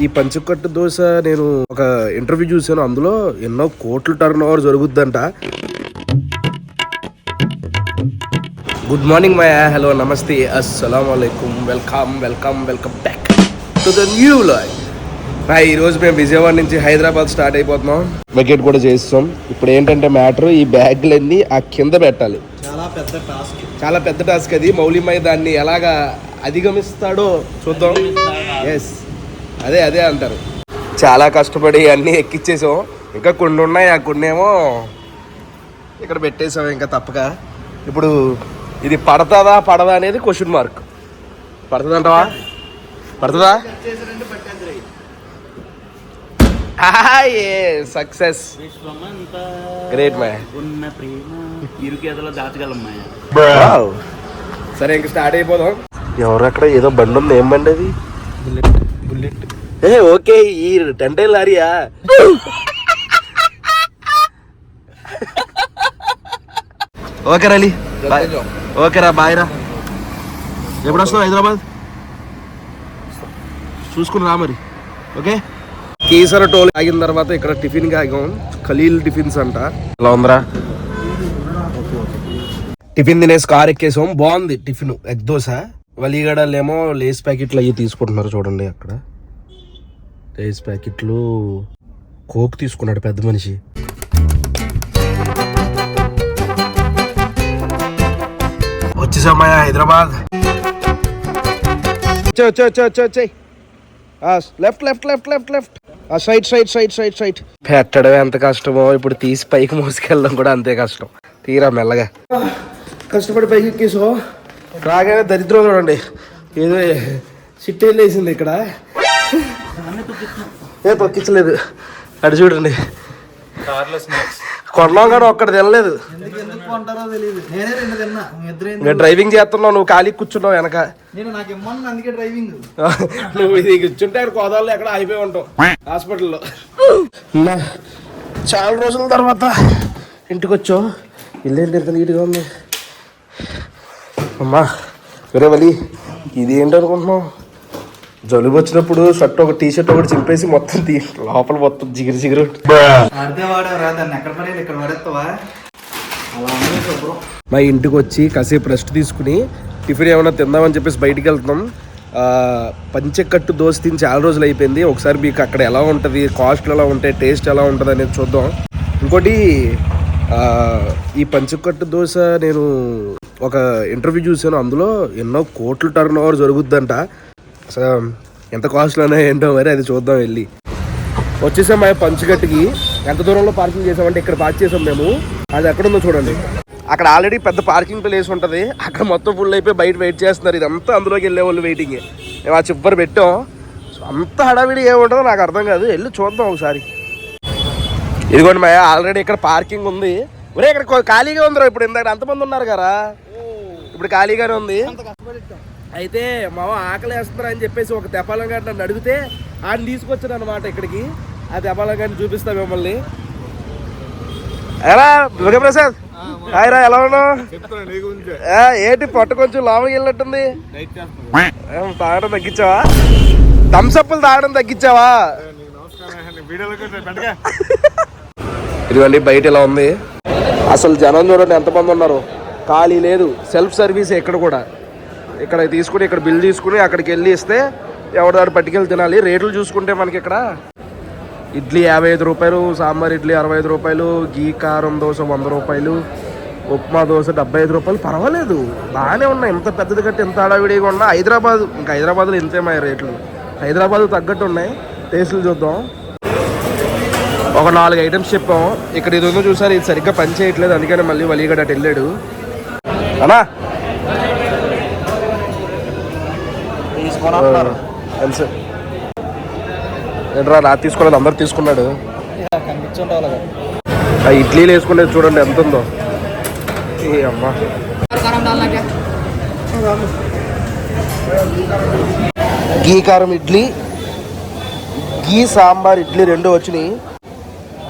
ఈ పంచకట్టు దోశ నేను ఒక ఇంటర్వ్యూ చూసాను అందులో ఎన్నో కోట్ల టర్న్ ఓవర్ జరుగుద్దంట. గుడ్ మార్నింగ్ మై హలో నమస్తే. అస్సలం అయికుం welcome welcome welcome back to the new life ఈ రోజు మేము విజయవాడ నుంచి హైదరాబాద్ స్టార్ట్ అయిపోతున్నాం. వెకెట్ కూడా చేస్తాం. ఇప్పుడు ఏంటంటే మ్యాటర్ ఈ బ్యాగ్లన్నీ ఆ కింద పెట్టాలి. చాలా పెద్ద టాస్క్. చాలా పెద్ద టాస్క్ అది. మౌలిమై దాన్ని ఎలాగా అధిగమిస్తాడో చూద్దాం. ఎస్ అదే అదే అంటారు. చాలా కష్టపడి అన్నీ ఎక్కిచ్చేసాం. ఇంకా కొన్ని ఉన్నాయి ఆ కొన్ని ఏమో ఇక్కడ పెట్టేసాం ఇంకా తప్పక. ఇప్పుడు ఇది పడతాదా పడదా అనేది క్వశ్చన్ మార్క్ పడుతుందంటావా పడుతుందా సక్సెస్ విశ్వమంతా గ్రేట్ మై ఉన్న ప్రేమ ఇరుకేదలో దాచగలమ్మా సరే ఇంక స్టార్ట్ అయిపోదాం. ఎవరు అక్కడ ఏదో బండి ఉంది. ఏం బండి అది? బుల్లెట్. ఏ ఓకే ఈ టెంటే లారీయా? ఓకే రలి ఓకే రా బాయ్ రా. ఎప్పుడు వస్తున్నావు హైదరాబాద్? చూసుకుని రా మరి ఓకే? కేసర టోల్ ఆగిన తర్వాత ఇక్కడ టిఫిన్ ఆగాం. ఖలీల్ టిఫిన్స్ అంట. ఎలా ఉందిరా? టిఫిన్ తినేసి కార్ ఎక్కేసాం. బాగుంది టిఫిన్ ఎగ్ దోశ. వలిగడలేమో లేస్ ప్యాకెట్లు అయ్యి తీసుకుంటున్నారు చూడండి అక్కడ. లేస్ ప్యాకెట్లు కోక్ తీసుకున్నాడు పెద్ద మనిషి. వచ్చేసామయ్యా Hyderabad. Left left left left left side side side side side పెట్టడం ఎంత కష్టమో ఇప్పుడు తీసి పైకి మోసుకెళ్ళడం కూడా అంతే కష్టం. తీరా మెల్లగా. కష్టపడి పైకి ఎక్కేసో రాగానే దరిద్రం చూడండి ఏదో సిట్ వేసింది ఇక్కడ. ఏ తొక్కించలేదు అటు చూడండి. కార్లో కొన్నాం కానీ ఒక్కటి తినలేదు. నేను తెలియదు డ్రైవింగ్ చేస్తున్నావు నువ్వు ఖాళీ కూర్చున్నావు వెనక. డ్రైవింగ్ నువ్వు ఇది కూర్చుంటే అక్కడ ఎక్కడ అయిపోయి ఉంటావు. హాస్పిటల్లో. చాలా రోజుల తర్వాత ఇంటికి వచ్చావు. ఇల్లు ఎంత నీట్గా ఉంది. అమ్మా వేరే వలి ఇది ఏంటి అనుకుంటున్నావు? జలుబు వచ్చినప్పుడు షర్ట్ ఒక టీ షర్ట్ ఒకటి చింపేసి మొత్తం తీ లోపల మొత్తం జిగిరి జిగిరి మా ఇంటికి వచ్చి కాసేపు రెస్ట్ తీసుకుని టిఫిన్ ఏమైనా తిందామని చెప్పేసి బయటికి వెళ్తున్నాం. ఆ, పంచకట్టు దోశ తిని చాలా రోజులు అయిపోయింది. ఒకసారి మీకు అక్కడ ఎలా ఉంటుంది కాస్ట్లు ఎలా ఉంటాయి టేస్ట్ ఎలా ఉంటుంది అనేది చూద్దాం. ఇంకోటి ఆ, ఈ పంచకట్టు దోశ నేను ఒక ఇంటర్వ్యూ చూసాను అందులో ఎన్నో కోట్ల టర్న్ ఓవర్ జరుగుద్దంట. అసలు ఎంత కాస్ట్లోనే ఏంటో మరి అది చూద్దాం వెళ్ళి. వచ్చేసాం మా పంచగట్టుకి. ఎంత దూరంలో పార్కింగ్ చేసామంటే ఇక్కడ పార్క్ చేసాం మేము. అది ఎక్కడుందో చూడండి. అక్కడ ఆల్రెడీ పెద్ద పార్కింగ్ ప్లేస్ ఉంటుంది. అక్కడ మొత్తం ఫుల్ అయిపోయి బయట వెయిట్ చేస్తున్నారు. ఇదంతా అందులోకి వెళ్ళే వాళ్ళు వెయిటింగ్ మేము ఆ చివరి పెట్టాం. సో అంత హడావిడి ఏముంటుందో నాకు అర్థం కాదు. వెళ్ళి చూద్దాం ఒకసారి. ఇదిగోండి మా ఆల్రెడీ ఇక్కడ పార్కింగ్ ఉంది. ఒరే ఇక్కడ ఖాళీగా ఉందిరా. ఇప్పుడు ఇందాక అంతమంది ఉన్నారు కదా. ఇప్పుడు ఖాళీగానే ఉంది. అయితే మావ ఆకలి వేస్తున్నారు అని చెప్పేసి ఒక తెపాలం గారు నన్ను అడిగితే ఆయన తీసుకొచ్చాను అనమాట ఇక్కడికి. ఆ తెపాలం గారిని చూపిస్తా మిమ్మల్ని. ఎలా? దుర్గప్రసాద్? హాయ్ రా ఎలా ఉన్నావు? ఏంటి పొట్ట కొంచెం లోపలికి వెళ్ళినట్టుంది? తాగడం తగ్గించావా? థమ్సప్లు తాగడం తగ్గించావా? ఇదిగోండి బయట ఇలా ఉంది. అసలు జనం చూడండి ఎంతమంది ఉన్నారు. ఖాళీ లేదు. సెల్ఫ్ సర్వీస్ ఇక్కడ కూడా. ఇక్కడ తీసుకుని ఇక్కడ బిల్ తీసుకుని అక్కడికి వెళ్ళి ఇస్తే ఎవరిదాడు పట్టుకెళ్ళి తినాలి. రేట్లు చూసుకుంటే మనకి ఇక్కడ ఇడ్లీ యాభై ఐదు రూపాయలు సాంబార్ ఇడ్లీ అరవై ఐదు రూపాయలు గీ కారం దోశ వంద రూపాయలు ఉప్మా దోశ డెబ్బై ఐదు రూపాయలు. పర్వాలేదు బాగానే ఉన్నాయి. ఎంత పెద్దది కట్టి ఎంత హడావిడిగా ఉన్నా హైదరాబాద్ ఇంకా హైదరాబాద్లో ఇంతేమా రేట్లు. హైదరాబాద్ తగ్గట్టు ఉన్నాయి. టేస్టులు చూద్దాం. ఒక నాలుగు ఐటమ్స్ చెప్పాం. ఇక్కడ ఇది ఉందో చూసారు? ఇది సరిగ్గా పని చేయట్లేదు. అందుకని మళ్ళీ వలీగడ అటు వెళ్ళాడు. అనా తెలుసు. ఏంట్రా నా తీసుకోలేదు అందరు తీసుకున్నాడు. ఆ ఇడ్లీలు వేసుకునేది చూడండి ఎంత ఉందో. అమ్మా. గీ కారం ఇడ్లీ గీ సాంబార్ ఇడ్లీ రెండు వచ్చినాయి.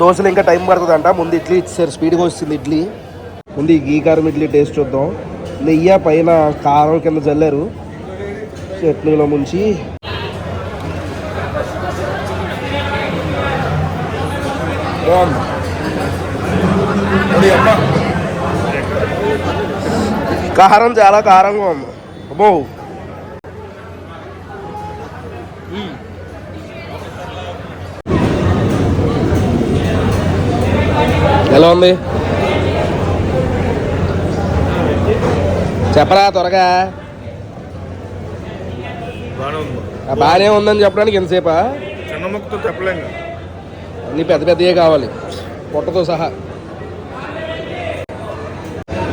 దోశలు ఇంకా టైం పడుతుందంట. ముందు ఇడ్లీ ఇచ్చారు స్పీడ్గా వస్తుంది ఇడ్లీ. ముందు ఈ గీ కారం ఇడ్లీ టేస్ట్ చూద్దాం. నెయ్యి పైన కారం కింద చల్లారు చట్నీలో ముంచి. కారం చాలా కారంగా ఉంది. అబ్బో. ఎలా ఉంది? చెప్పరా త్వరగా. బాగానే ఉందని చెప్పడానికి ఎంతసేపా చిన్న ముక్కతో చెప్పలేం. అన్ని పెద్ద పెద్దయే కావాలి. పొట్టతో సహా.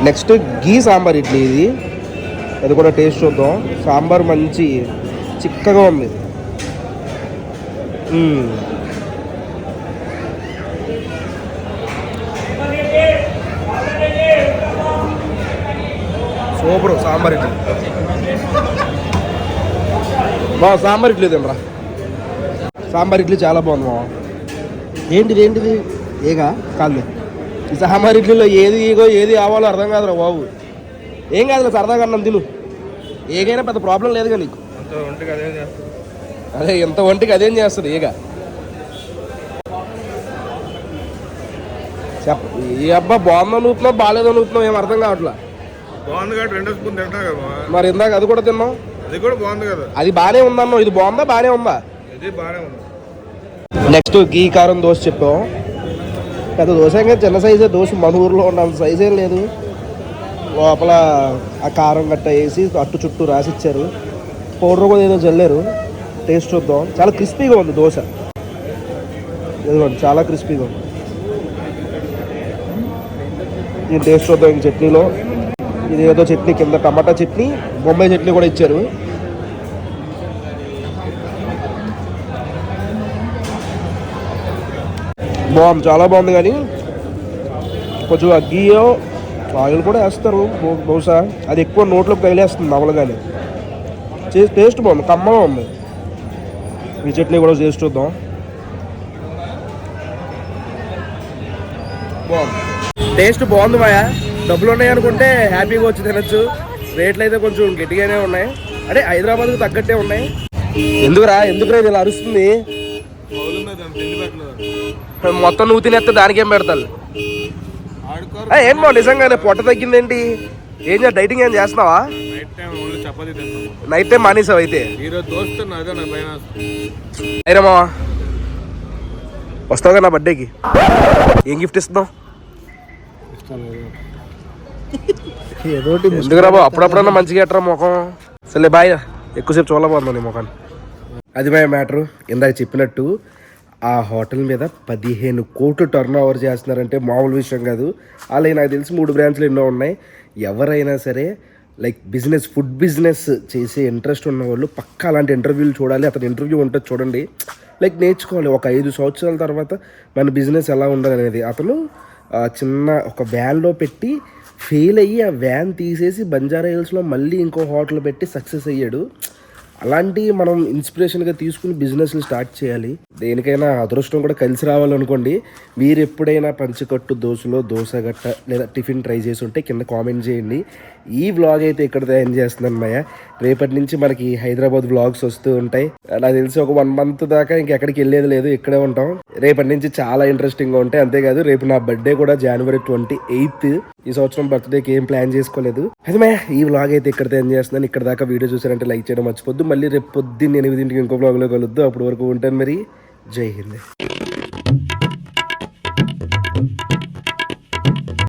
నెక్స్ట్ గీ సాంబార్ ఇడ్లీ ఇది. అది కూడా టేస్ట్ చూద్దాం. సాంబార్ మంచి చిక్కగా ఉంది. సూపర్ సాంబార్ ఇడ్లీ. బా సాంబార్ ఇడ్లీ తినరా? సాంబార్ ఇడ్లీ చాలా బాగుంది మామ ఏంటిది ఏంటిది? ఏగా? కాదు ఈ సాంబార్ ఇడ్లీలో ఏది ఈగో ఏది ఆవాలో అర్థం కాదురా బాబు. ఏం కాదులే సరదాగా అన్నం తిను. ఏగైనా పెద్ద ప్రాబ్లం లేదుగా నీకు. అదే ఎంత ఒంటికి అదేం చేస్తుంది ఏగా చెప్ప. ఈ అబ్బా బాగుందో నూపుతున్నావు బాగాలేదో నూపుతున్నావు ఏం అర్థం కావట్లా? బాగుంది కాబట్టి రెండో స్పూన్ తింటా కదా. మరి ఇందాక అది కూడా తిన్నావు? అది కూడా బాగుంది కదా. అది బాగానే ఉందన్నావు ఇది బాగుందా? బాగానే ఉందా? ఇది బాగానే ఉంది. నెక్స్ట్ గీ కారం దోశ చెప్పాం. పెద్ద దోశ చిన్న సైజే దోశ మన ఊర్లో ఉన్నంత సైజ్ ఏం లేదు. లోపల ఆ కారం గట్ట వేసి అట్టు చుట్టూ రాసి ఇచ్చారు పౌడర్ కూడా ఏదో చల్లారు టేస్ట్ చూద్దాం. చాలా క్రిస్పీగా ఉంది దోశ. ఇదిగోండి చాలా క్రిస్పీగా ఉంది. ఈ టేస్ట్ చూద్దాం ఈ చట్నీలో. ఇది ఏదో చట్నీ కింద టమాటా చట్నీ బొంబాయి చట్నీ కూడా ఇచ్చారు. బాగుంది చాలా బాగుంది కానీ కొంచెం అగ్గియో ఆయిల్ కూడా వేస్తారు బహుశా అది ఎక్కువ నోట్లోకి తగిలేస్తుంది నవలగానే చే- టేస్ట్ బాగుంది కమ్మగా ఉంది. ఈ చట్నీ కూడా చేసి చూద్దాం. బాగుంది. టేస్ట్ బాగుంది బాయా డబ్బులు ఉన్నాయి అనుకుంటే హ్యాపీగా వచ్చి తినచ్చు. రేట్లు అయితే కొంచెం గట్టిగానే ఉన్నాయి. అంటే హైదరాబాద్కు తగ్గట్టే ఉన్నాయి. ఎందుకురా? ఎందుకురా ఇది ఇలా అరుస్తుంది? మొత్తం నువ్వు తినేస్తే దానికేం పెడతాను ఆ, ఏం బావ నిజంగానే పొట్ట తగ్గిందేంటి? ఏం డైటింగ్ ఏం చేస్తున్నావా? నైట్ టైం మానేసావు అయితే? మావా? వస్తావుగా నా బర్త్డేకి ఏం గిఫ్ట్ ఇస్తున్నావు? ఏదోటి ఎందుకురా బాబు? అప్పుడప్పుడన్నా మంచిగా ఎట్రా ముఖం? సరే బాయ్ ఎక్కువసేపు చూడబోతున్నావు నీ ముఖాన్ని. అది బాయ్ మ్యాటరు. ఇందాక చెప్పినట్టు ఆ హోటల్ మీద పదిహేను కోట్లు టర్న్ ఓవర్ చేస్తున్నారంటే మామూలు విషయం కాదు. అలాగే నాకు తెలిసి మూడు బ్రాంచ్లు ఎన్నో ఉన్నాయి. ఎవరైనా సరే లైక్ బిజినెస్ ఫుడ్ బిజినెస్ చేసే ఇంట్రెస్ట్ ఉన్న వాళ్ళు పక్కా అలాంటి ఇంటర్వ్యూలు చూడాలి. అతని ఇంటర్వ్యూ ఉంటుంది చూడండి. లైక్ నేర్చుకోవాలి. ఒక ఐదు సంవత్సరాల తర్వాత మన బిజినెస్ ఎలా ఉండాలి అనేది అతను చిన్న ఒక వ్యాన్లో పెట్టి ఫెయిల్ అయ్యి ఆ వ్యాన్ తీసేసి బంజారా హిల్స్లో మళ్ళీ ఇంకో హోటల్ పెట్టి సక్సెస్ అయ్యాడు. అలాంటి మనం ఇన్స్పిరేషన్గా తీసుకుని బిజినెస్లు స్టార్ట్ చేయాలి. దేనికైనా అదృష్టం కూడా కలిసి రావాలనుకోండి. మీరు ఎప్పుడైనా పంచకట్టు దోశలో దోశ గట్ట లేదా టిఫిన్ ట్రై చేసి ఉంటే కింద కామెంట్ చేయండి. ఈ వ్లాగ్ అయితే ఇక్కడ ఎండ్ చేస్తున్నాను అన్నయ్య. రేపటి నుంచి మనకి హైదరాబాద్ వ్లాగ్స్ వస్తూ ఉంటాయి. నాకు తెలిసి ఒక వన్ మంత్ దాకా ఇంకెక్కడికి వెళ్ళేది లేదు ఇక్కడే ఉంటాం. రేపటి నుంచి చాలా ఇంట్రెస్టింగ్గా ఉంటాయి. అంతేకాదు రేపు నా బర్త్డే కూడా జనవరి ట్వంటీ ఎయిత్ ఈ సంవత్సరం బర్త్డేకి ఏం ప్లాన్ చేసుకోలేదు. అయితే మే ఈ వ్లాగ్ అయితే ఇక్కడ ఎంజాయ్ చేస్తున్నాను. ఇక్కడ దాకా వీడియో చూసారంటే లైక్ చేయడం మర్చిపోద్దు. మళ్ళీ రేపు పొద్దున్న ఎనిమిదింటికి ఇంకో వ్లాగ్లో కలుద్దు. అప్పటి వరకు ఉంటాను మరి. జై హింద్.